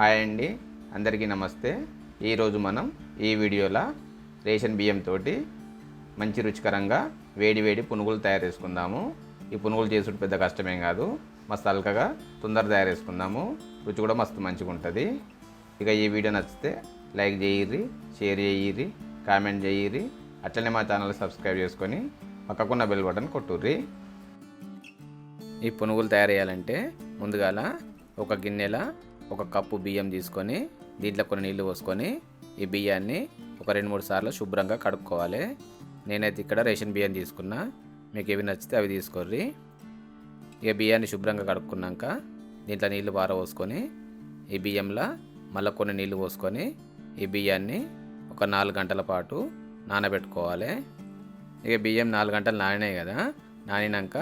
Hi అండి. అందరికీ నమస్తే. ఈరోజు మనం ఈ వీడియోలో రేషన్ బియ్యంతో మంచి రుచికరంగా వేడి వేడి పునుగులు తయారు చేసుకుందాము. ఈ పునుగులు చేసుడు పెద్ద కష్టమేం కాదు. మస్తు అల్కగా తొందర తయారు చేసుకుందాము. రుచి కూడా మస్తు మంచిగా ఉంటుంది. ఇక ఈ వీడియో నచ్చితే లైక్ చేయిర్రి షేర్ చేయిర్రి కామెంట్ చేయిర్రి. అట్లనే మా ఛానల్ సబ్స్క్రైబ్ చేసుకొని పక్కకున్న బెల్ బటన్ కొట్టుర్రి. ఈ పునుగులు తయారు చేయాలంటే ముందుగాల ఒక గిన్నెల ఒక కప్పు బియ్యం తీసుకొని దీంట్లో కొన్ని నీళ్ళు పోసుకొని ఈ బియ్యాన్ని ఒక రెండు మూడు సార్లు శుభ్రంగా కడుక్కోవాలి. నేనైతే ఇక్కడ రేషన్ బియ్యం తీసుకున్నా. మీకు ఏవి నచ్చితే అవి తీసుకోర్రి. ఇక బియ్యాన్ని శుభ్రంగా కడుక్కున్నాక దీంట్లో నీళ్ళు పార పోసుకొని ఈ బియ్యంలో మళ్ళీ కొన్ని నీళ్ళు పోసుకొని ఈ బియ్యాన్ని ఒక నాలుగు గంటల పాటు నానబెట్టుకోవాలి. ఇక బియ్యం నాలుగు గంటలు నానినాయి కదా నానినాక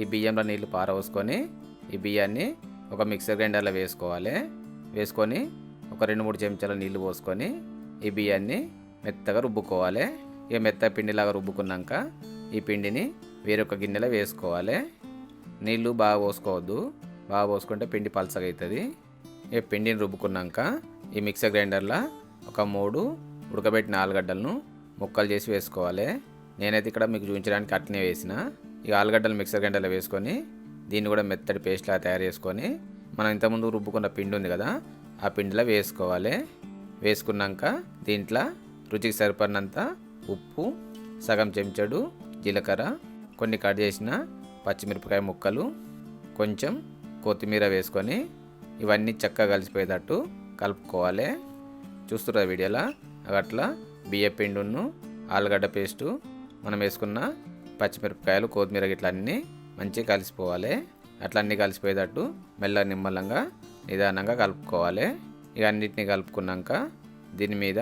ఈ బియ్యంలో నీళ్ళు పారవోసుకొని ఈ బియ్యాన్ని ఒక మిక్సర్ గ్రైండర్లో వేసుకోవాలి. వేసుకొని ఒక రెండు మూడు చెంచాల నీళ్ళు పోసుకొని ఈ బియ్యాన్ని మెత్తగా రుబ్బుకోవాలి. ఇక మెత్త పిండిలాగా రుబ్బుకున్నాక ఈ పిండిని వేరొక గిన్నెలో వేసుకోవాలి. నీళ్ళు బాగా పోసుకోవద్దు. బాగా పోసుకుంటే పిండి పలసగా అవుతుంది ఈ పిండిని రుబ్బుకున్నాక ఈ మిక్సర్ గ్రైండర్లో ఒక మూడు ఉడకబెట్టిన ఆలుగడ్డలను ముక్కలు చేసి వేసుకోవాలి. నేనైతే ఇక్కడ మీకు చూపించడానికి అట్నే వేసిన. ఈ ఆలుగడ్డలు మిక్సర్ గ్రైండర్లో వేసుకొని దీన్ని కూడా మెత్తడి పేస్ట్లా తయారు చేసుకొని మనం ఇంతకుముందు రుబ్బుకున్న పిండి ఉంది కదా ఆ పిండిలో వేసుకోవాలి. వేసుకున్నాక దీంట్లో రుచికి సరిపడినంత ఉప్పు సగం చెంచాడు జీలకర్ర కొన్ని కట్ చేసిన పచ్చిమిరపకాయ ముక్కలు కొంచెం కొత్తిమీర వేసుకొని ఇవన్నీ చక్కగా కలిసిపోయేటట్టు కలుపుకోవాలి. చూస్తున్నారు వీడియోలో? అట్లా బియ్య పిండును ఆలుగడ్డ పేస్టు మనం వేసుకున్న పచ్చిమిరపకాయలు కొత్తిమీర గిట్ల అన్నీ మంచిగా కలిసిపోవాలి. అట్లా అన్నీ కలిసిపోయేటట్టు మెల్ల నిమ్మలంగా నిదానంగా కలుపుకోవాలి. ఇక అన్నిటిని కలుపుకున్నాక దీని మీద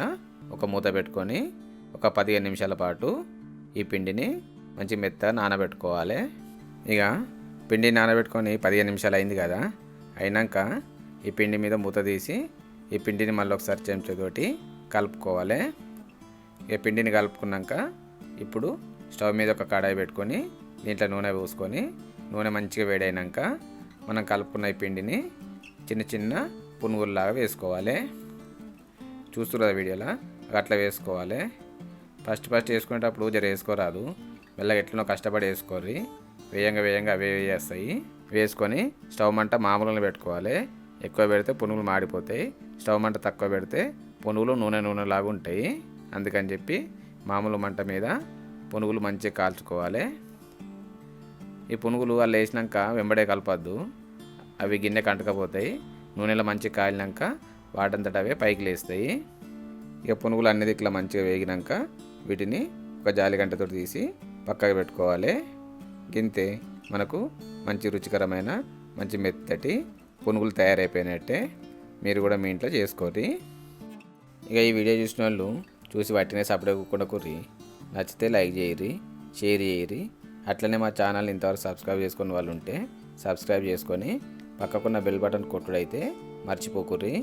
ఒక మూత పెట్టుకొని ఒక పదిహేను నిమిషాల పాటు ఈ పిండిని మంచి మెత్తగా నానబెట్టుకోవాలి. ఇక పిండి నానబెట్టుకొని పదిహేను నిమిషాలు అయింది కదా అయినాక ఈ పిండి మీద మూత తీసి ఈ పిండిని మళ్ళీ ఒకసారి చెంచాతోటి కలుపుకోవాలి. ఈ పిండిని కలుపుకున్నాక ఇప్పుడు స్టవ్ మీద ఒక కడాయి పెట్టుకొని దీంట్లో నూనె పోసుకొని నూనె మంచిగా వేడైనాక మనం కలుపుకున్న ఈ పిండిని చిన్న చిన్న పునుగుల్లాగా వేసుకోవాలి. చూస్తున్నారు వీడియోలో? అట్లా వేసుకోవాలి. ఫస్ట్ ఫస్ట్ వేసుకునేటప్పుడు జర వేసుకోరాదు. మెల్లగా ఎట్లనో కష్టపడి వేసుకోర్రి. వేయంగా వేయంగా అవే వేస్తాయి. వేసుకొని స్టవ్ మంట మామూలుగా పెట్టుకోవాలి. ఎక్కువ పెడితే పునుగులు మాడిపోతాయి. స్టవ్ మంట తక్కువ పెడితే పునుగులు నూనె నూనె లాగా ఉంటాయి. అందుకని చెప్పి మామూలు మంట మీద పునుగులు మంచిగా కాల్చుకోవాలి. ఈ పునుగులు వాళ్ళు వేసినాక వెంబడే కలపద్దు. అవి గిన్నె కంటకపోతాయి. నూనెలో మంచిగా కాలినాక వాటంతట అవే పైకి లేస్తాయి. ఇక పునుగులు అన్ని ఇట్లా మంచిగా వేగినాక వీటిని ఒక జాలి గంటతో తీసి పక్కకు పెట్టుకోవాలి. గింతే మనకు మంచి రుచికరమైన మంచి మెత్తటి పునుగులు తయారైపోయినట్టే మీరు కూడా మీ ఇంట్లో చేసుకోరి ఇక ఈ వీడియో చూసిన వాళ్ళు చూసి వాటినే సపరేట్ కూడా నచ్చితే లైక్ చేయరి షేర్ చేయరి అట్లనే మా ఛానల్ ఇంతవరకు సబ్స్క్రైబ్ చేసుకున్న వాళ్ళు ఉంటే సబ్స్క్రైబ్ చేసుకొని పక్కకున్న బెల్ బటన్ కొట్టుడైతే మర్చిపోకుర్రి.